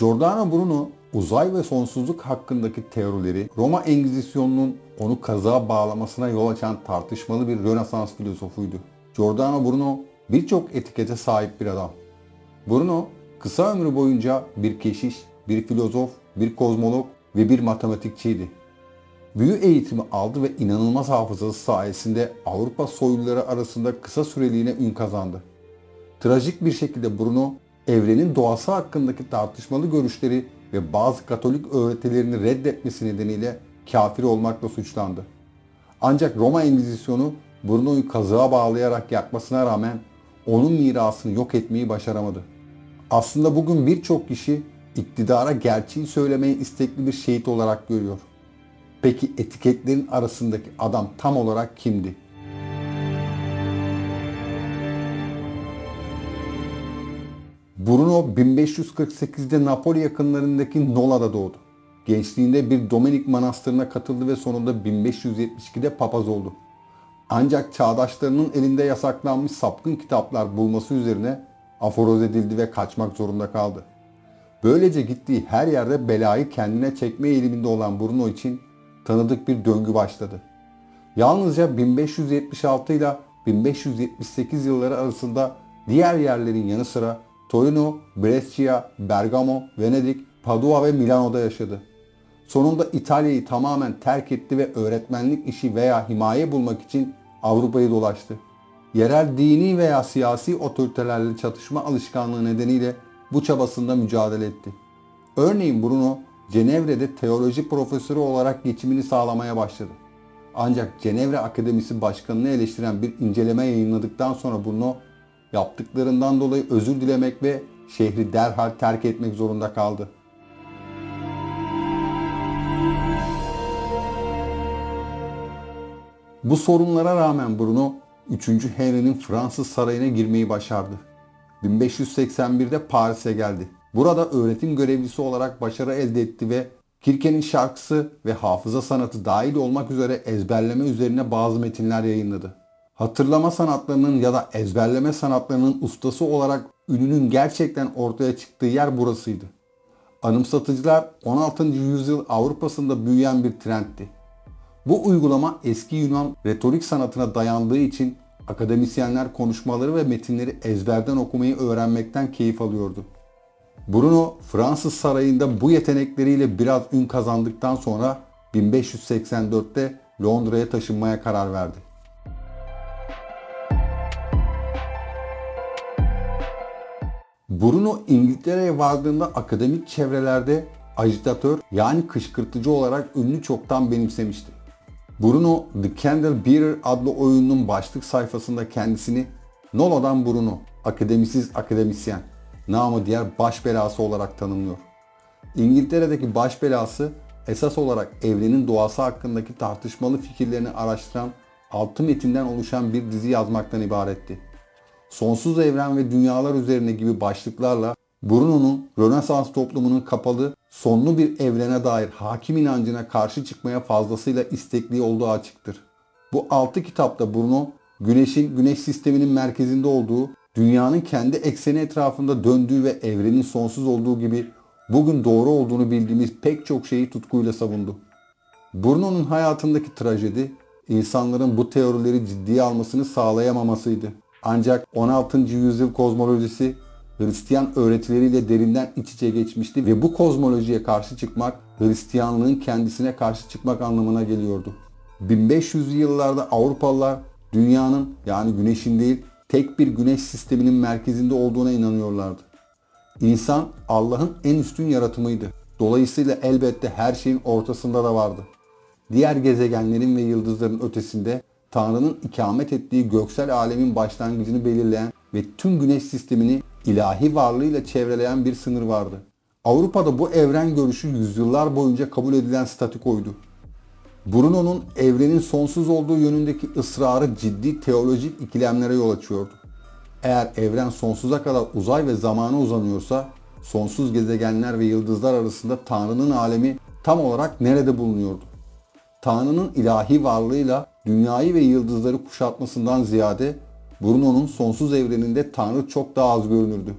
Giordano Bruno uzay ve sonsuzluk hakkındaki teorileri Roma Engizisyonunun onu kazığa bağlamasına yol açan tartışmalı bir Rönesans filozofuydu. Giordano Bruno birçok etikete sahip bir adam. Bruno kısa ömrü boyunca bir keşiş, bir filozof, bir kozmolog ve bir matematikçiydi. Büyü eğitimi aldı ve inanılmaz hafızası sayesinde Avrupa soyluları arasında kısa süreliğine ün kazandı. Trajik bir şekilde Bruno, evrenin doğası hakkındaki tartışmalı görüşleri ve bazı Katolik öğretilerini reddetmesi nedeniyle kafir olmakla suçlandı. Ancak Roma Engizisyonu Bruno'yu kazığa bağlayarak yakmasına rağmen onun mirasını yok etmeyi başaramadı. Aslında bugün birçok kişi iktidara gerçeği söylemeyi istekli bir şehit olarak görüyor. Peki etiketlerin arasındaki adam tam olarak kimdi? Bruno 1548'de Napoli yakınlarındaki Nola'da doğdu. Gençliğinde bir Dominik manastırına katıldı ve sonunda 1572'de papaz oldu. Ancak çağdaşlarının elinde yasaklanmış sapkın kitaplar bulması üzerine aforoz edildi ve kaçmak zorunda kaldı. Böylece gittiği her yerde belayı kendine çekme eğiliminde olan Bruno için tanıdık bir döngü başladı. Yalnızca 1576 ile 1578 yılları arasında diğer yerlerin yanı sıra Torino, Brescia, Bergamo, Venedik, Padua ve Milano'da yaşadı. Sonunda İtalya'yı tamamen terk etti ve öğretmenlik işi veya himaye bulmak için Avrupa'yı dolaştı. Yerel dini veya siyasi otoritelerle çatışma alışkanlığı nedeniyle bu çabasında mücadele etti. Örneğin Bruno, Cenevre'de teoloji profesörü olarak geçimini sağlamaya başladı. Ancak Cenevre Akademisi Başkanı'nı eleştiren bir inceleme yayınladıktan sonra Bruno, yaptıklarından dolayı özür dilemek ve şehri derhal terk etmek zorunda kaldı. Bu sorunlara rağmen Bruno 3. Henry'nin Fransız sarayına girmeyi başardı. 1581'de Paris'e geldi. Burada öğretim görevlisi olarak başarı elde etti ve Kirke'nin şarkısı ve hafıza sanatı dahil olmak üzere ezberleme üzerine bazı metinler yayınladı. Hatırlama sanatlarının ya da ezberleme sanatlarının ustası olarak ününün gerçekten ortaya çıktığı yer burasıydı. Anımsatıcılar 16. yüzyıl Avrupa'sında büyüyen bir trendti. Bu uygulama eski Yunan retorik sanatına dayandığı için akademisyenler konuşmaları ve metinleri ezberden okumayı öğrenmekten keyif alıyordu. Bruno Fransız sarayında bu yetenekleriyle biraz ün kazandıktan sonra 1584'te Londra'ya taşınmaya karar verdi. Bruno İngiltere'ye vardığında akademik çevrelerde ajitatör yani kışkırtıcı olarak ünlü çoktan benimsemişti. Bruno The Candle Bearer adlı oyunun başlık sayfasında kendisini Nolo'dan Bruno, akademisiz akademisyen, namı diğer baş belası olarak tanımlıyor. İngiltere'deki baş belası esas olarak evrenin doğası hakkındaki tartışmalı fikirlerini araştıran altı metinden oluşan bir dizi yazmaktan ibaretti. Sonsuz evren ve dünyalar üzerine gibi başlıklarla Bruno'nun Rönesans toplumunun kapalı, sonlu bir evrene dair hakim inancına karşı çıkmaya fazlasıyla istekli olduğu açıktır. Bu altı kitapta Bruno, Güneş'in Güneş sisteminin merkezinde olduğu, dünyanın kendi ekseni etrafında döndüğü ve evrenin sonsuz olduğu gibi bugün doğru olduğunu bildiğimiz pek çok şeyi tutkuyla savundu. Bruno'nun hayatındaki trajedi, insanların bu teorileri ciddiye almasını sağlayamamasıydı. Ancak 16. yüzyıl kozmolojisi Hristiyan öğretileriyle derinden iç içe geçmişti ve bu kozmolojiye karşı çıkmak Hristiyanlığın kendisine karşı çıkmak anlamına geliyordu. 1500'lü yıllarda Avrupalılar dünyanın yani güneşin değil tek bir güneş sisteminin merkezinde olduğuna inanıyorlardı. İnsan Allah'ın en üstün yaratımıydı. Dolayısıyla elbette her şeyin ortasında da vardı. Diğer gezegenlerin ve yıldızların ötesinde Tanrı'nın ikamet ettiği göksel alemin başlangıcını belirleyen ve tüm güneş sistemini ilahi varlığıyla çevreleyen bir sınır vardı. Avrupa'da bu evren görüşü yüzyıllar boyunca kabul edilen statikoydu. Bruno'nun evrenin sonsuz olduğu yönündeki ısrarı ciddi teolojik ikilemlere yol açıyordu. Eğer evren sonsuza kadar uzay ve zamana uzanıyorsa, sonsuz gezegenler ve yıldızlar arasında Tanrı'nın alemi tam olarak nerede bulunuyordu? Tanrı'nın ilahi varlığıyla dünyayı ve yıldızları kuşatmasından ziyade Bruno'nun sonsuz evreninde Tanrı çok daha az görünürdü.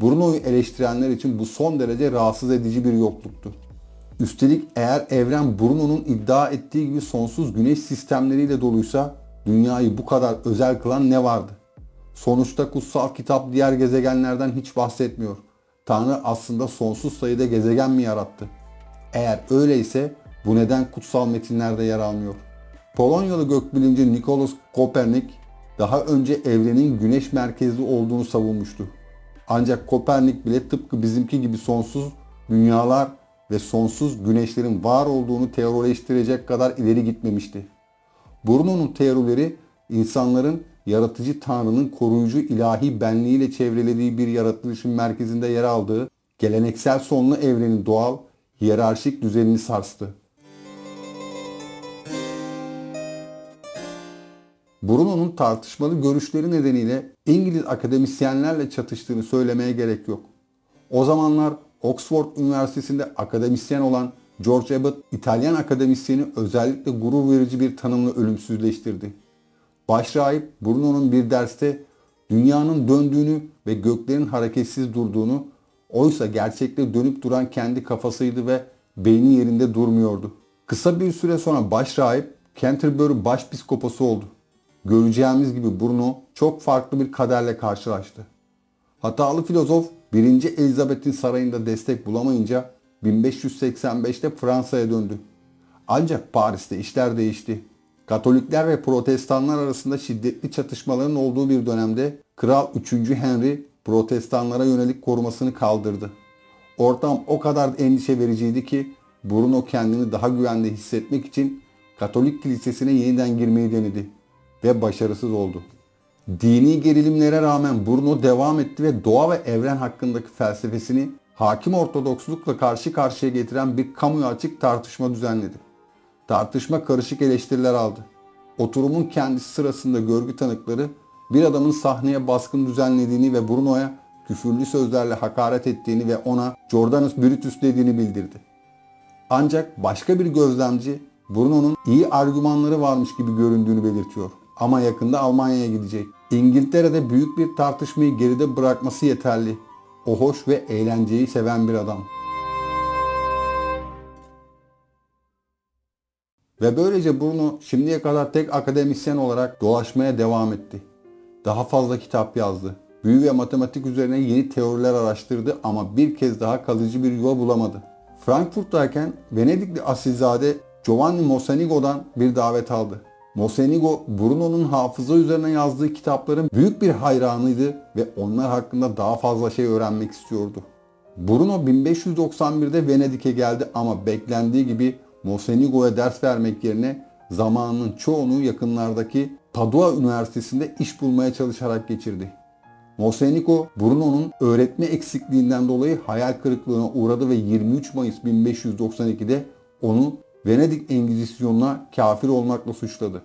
Bruno'yu eleştirenler için bu son derece rahatsız edici bir yokluktu. Üstelik eğer evren Bruno'nun iddia ettiği gibi sonsuz güneş sistemleriyle doluysa dünyayı bu kadar özel kılan ne vardı? Sonuçta kutsal kitap diğer gezegenlerden hiç bahsetmiyor. Tanrı aslında sonsuz sayıda gezegen mi yarattı? Eğer öyleyse bu neden kutsal metinlerde yer almıyor? Polonyalı gökbilimci Nikolaus Kopernik daha önce evrenin güneş merkezli olduğunu savunmuştu. Ancak Kopernik bile tıpkı bizimki gibi sonsuz dünyalar ve sonsuz güneşlerin var olduğunu teorileştirecek kadar ileri gitmemişti. Bruno'nun teorileri insanların yaratıcı Tanrı'nın koruyucu ilahi benliğiyle çevrelediği bir yaratılışın merkezinde yer aldığı geleneksel sonlu evrenin doğal, hiyerarşik düzenini sarstı. Bruno'nun tartışmalı görüşleri nedeniyle İngiliz akademisyenlerle çatıştığını söylemeye gerek yok. O zamanlar Oxford Üniversitesi'nde akademisyen olan George Abbott, İtalyan akademisyeni özellikle gurur verici bir tanımla ölümsüzleştirdi. Başrahip Bruno'nun bir derste dünyanın döndüğünü ve göklerin hareketsiz durduğunu, oysa gerçekte dönüp duran kendi kafasıydı ve beyni yerinde durmuyordu. Kısa bir süre sonra başrahip Canterbury başpiskoposu oldu. Göreceğimiz gibi Bruno çok farklı bir kaderle karşılaştı. Hatalı filozof 1. Elizabeth'in sarayında destek bulamayınca 1585'te Fransa'ya döndü. Ancak Paris'te işler değişti. Katolikler ve protestanlar arasında şiddetli çatışmaların olduğu bir dönemde Kral 3. Henry protestanlara yönelik korumasını kaldırdı. Ortam o kadar endişe vericiydi ki Bruno kendini daha güvende hissetmek için Katolik kilisesine yeniden girmeyi denedi ve başarısız oldu. Dini gerilimlere rağmen Bruno devam etti ve doğa ve evren hakkındaki felsefesini hakim ortodokslukla karşı karşıya getiren bir kamuya açık tartışma düzenledi. Tartışma karışık eleştiriler aldı. Oturumun kendisi sırasında görgü tanıkları bir adamın sahneye baskın düzenlediğini ve Bruno'ya küfürlü sözlerle hakaret ettiğini ve ona Jordanus Brutus dediğini bildirdi. Ancak başka bir gözlemci Bruno'nun iyi argümanları varmış gibi göründüğünü belirtiyor. Ama yakında Almanya'ya gidecek. İngiltere'de büyük bir tartışmayı geride bırakması yeterli. O hoş ve eğlenceyi seven bir adam. Ve böylece Bruno şimdiye kadar tek akademisyen olarak dolaşmaya devam etti. Daha fazla kitap yazdı. Büyü ve matematik üzerine yeni teoriler araştırdı ama bir kez daha kalıcı bir yuva bulamadı. Frankfurt'tayken Venedikli asilzade Giovanni Mocenigo'dan bir davet aldı. Mocenigo, Bruno'nun hafıza üzerine yazdığı kitapların büyük bir hayranıydı ve onlar hakkında daha fazla şey öğrenmek istiyordu. Bruno 1591'de Venedik'e geldi ama beklendiği gibi Mocenigo'ya ders vermek yerine zamanının çoğunu yakınlardaki Padua Üniversitesi'nde iş bulmaya çalışarak geçirdi. Mocenigo, Bruno'nun öğretme eksikliğinden dolayı hayal kırıklığına uğradı ve 23 Mayıs 1592'de onu Venedik Engizisyonuna kafir olmakla suçladı.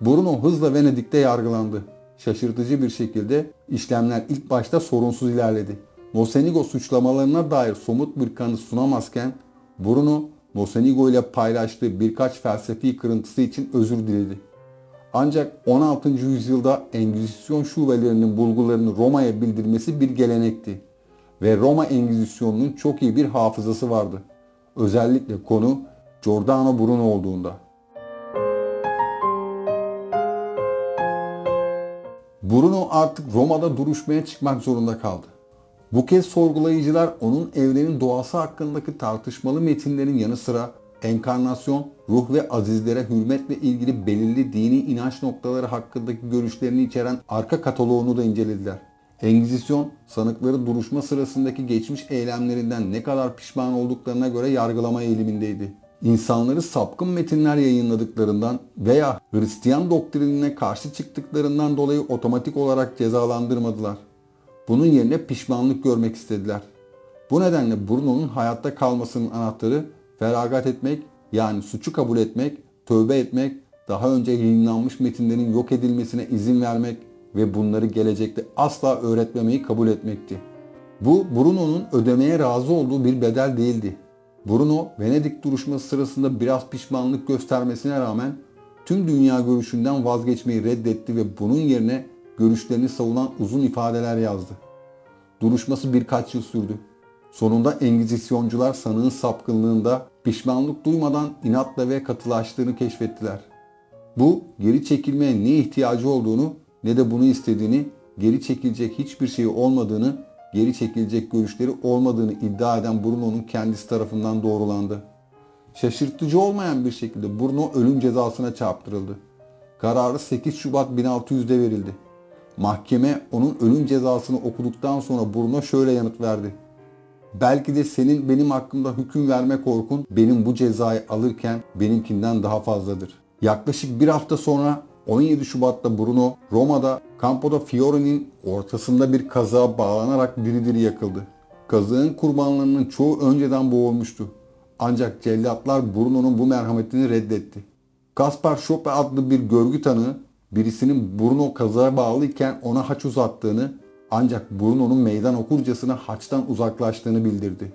Bruno hızla Venedik'te yargılandı. Şaşırtıcı bir şekilde işlemler ilk başta sorunsuz ilerledi. Mocenigo suçlamalarına dair somut bir kanıt sunamazken Bruno Mocenigo ile paylaştığı birkaç felsefi kırıntısı için özür diledi. Ancak 16. yüzyılda Engizisyon şubelerinin bulgularını Roma'ya bildirmesi bir gelenekti ve Roma Engizisyonunun çok iyi bir hafızası vardı. Özellikle konu Giordano Bruno olduğunda. Bruno artık Roma'da duruşmaya çıkmak zorunda kaldı. Bu kez sorgulayıcılar onun evrenin doğası hakkındaki tartışmalı metinlerin yanı sıra enkarnasyon, ruh ve azizlere hürmetle ilgili belirli dini inanç noktaları hakkındaki görüşlerini içeren arka kataloğunu da incelediler. Engizisyon, sanıkları duruşma sırasındaki geçmiş eylemlerinden ne kadar pişman olduklarına göre yargılama eğilimindeydi insanları sapkın metinler yayınladıklarından veya Hristiyan doktrinine karşı çıktıklarından dolayı otomatik olarak cezalandırmadılar. Bunun yerine pişmanlık görmek istediler. Bu nedenle Bruno'nun hayatta kalmasının anahtarı feragat etmek yani suçu kabul etmek, tövbe etmek, daha önce yayınlanmış metinlerin yok edilmesine izin vermek ve bunları gelecekte asla öğretmemeyi kabul etmekti. Bu Bruno'nun ödemeye razı olduğu bir bedel değildi. Bruno, Venedik duruşması sırasında biraz pişmanlık göstermesine rağmen tüm dünya görüşünden vazgeçmeyi reddetti ve bunun yerine görüşlerini savunan uzun ifadeler yazdı. Duruşması birkaç yıl sürdü. Sonunda Engizisyoncular sanığın sapkınlığında pişmanlık duymadan inatla ve katılaştığını keşfettiler. Bu geri çekilmeye ne ihtiyacı olduğunu ne de bunu istediğini, geri çekilecek hiçbir şey olmadığını, geri çekilecek görüşleri olmadığını iddia eden Bruno'nun kendisi tarafından doğrulandı. Şaşırtıcı olmayan bir şekilde Bruno ölüm cezasına çarptırıldı. Kararı 8 Şubat 1600'de verildi. Mahkeme onun ölüm cezasını okuduktan sonra Bruno şöyle yanıt verdi. Belki de senin benim hakkımda hüküm verme korkun benim bu cezayı alırken benimkinden daha fazladır. Yaklaşık bir hafta sonra 17 Şubat'ta Bruno Roma'da Campo da Fiore'nin ortasında bir kazığa bağlanarak diri diri yakıldı. Kazığın kurbanlarının çoğu önceden boğulmuştu. Ancak cellatlar Bruno'nun bu merhametini reddetti. Kaspar Schoppe adlı bir görgü tanığı birisinin Bruno kazığa bağlıyken ona haç uzattığını ancak Bruno'nun meydan okurcasına haçtan uzaklaştığını bildirdi.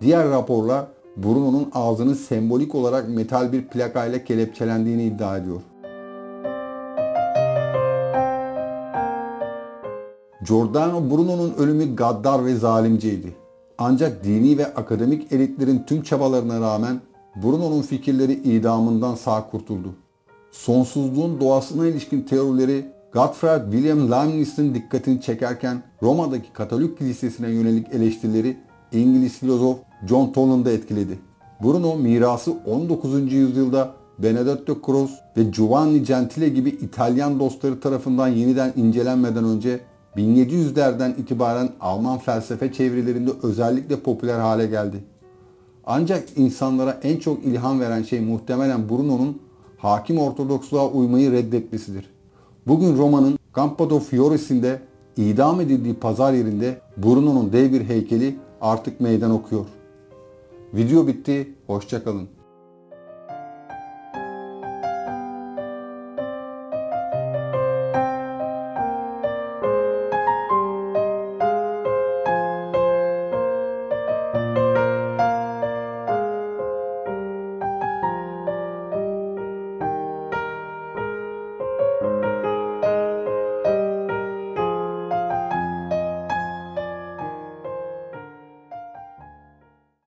Diğer raporlar Bruno'nun ağzının sembolik olarak metal bir plakayla kelepçelendiğini iddia ediyor. Giordano Bruno'nun ölümü gaddar ve zalimceydi. Ancak dini ve akademik elitlerin tüm çabalarına rağmen Bruno'nun fikirleri idamından sağ kurtuldu. Sonsuzluğun doğasına ilişkin teorileri Gottfried Wilhelm Leibniz'in dikkatini çekerken Roma'daki Katolik kilisesine yönelik eleştirileri İngiliz filozof John Tolland'ı etkiledi. Bruno mirası 19. yüzyılda Benedetto Croce ve Giovanni Gentile gibi İtalyan dostları tarafından yeniden incelenmeden önce 1700'lerden itibaren Alman felsefe çevrelerinde özellikle popüler hale geldi. Ancak insanlara en çok ilham veren şey muhtemelen Bruno'nun hakim ortodoksluğa uymayı reddetmesidir. Bugün Roma'nın Campo Fiore'sinde idam edildiği pazar yerinde Bruno'nun dev bir heykeli artık meydan okuyor. Video bitti, hoşçakalın.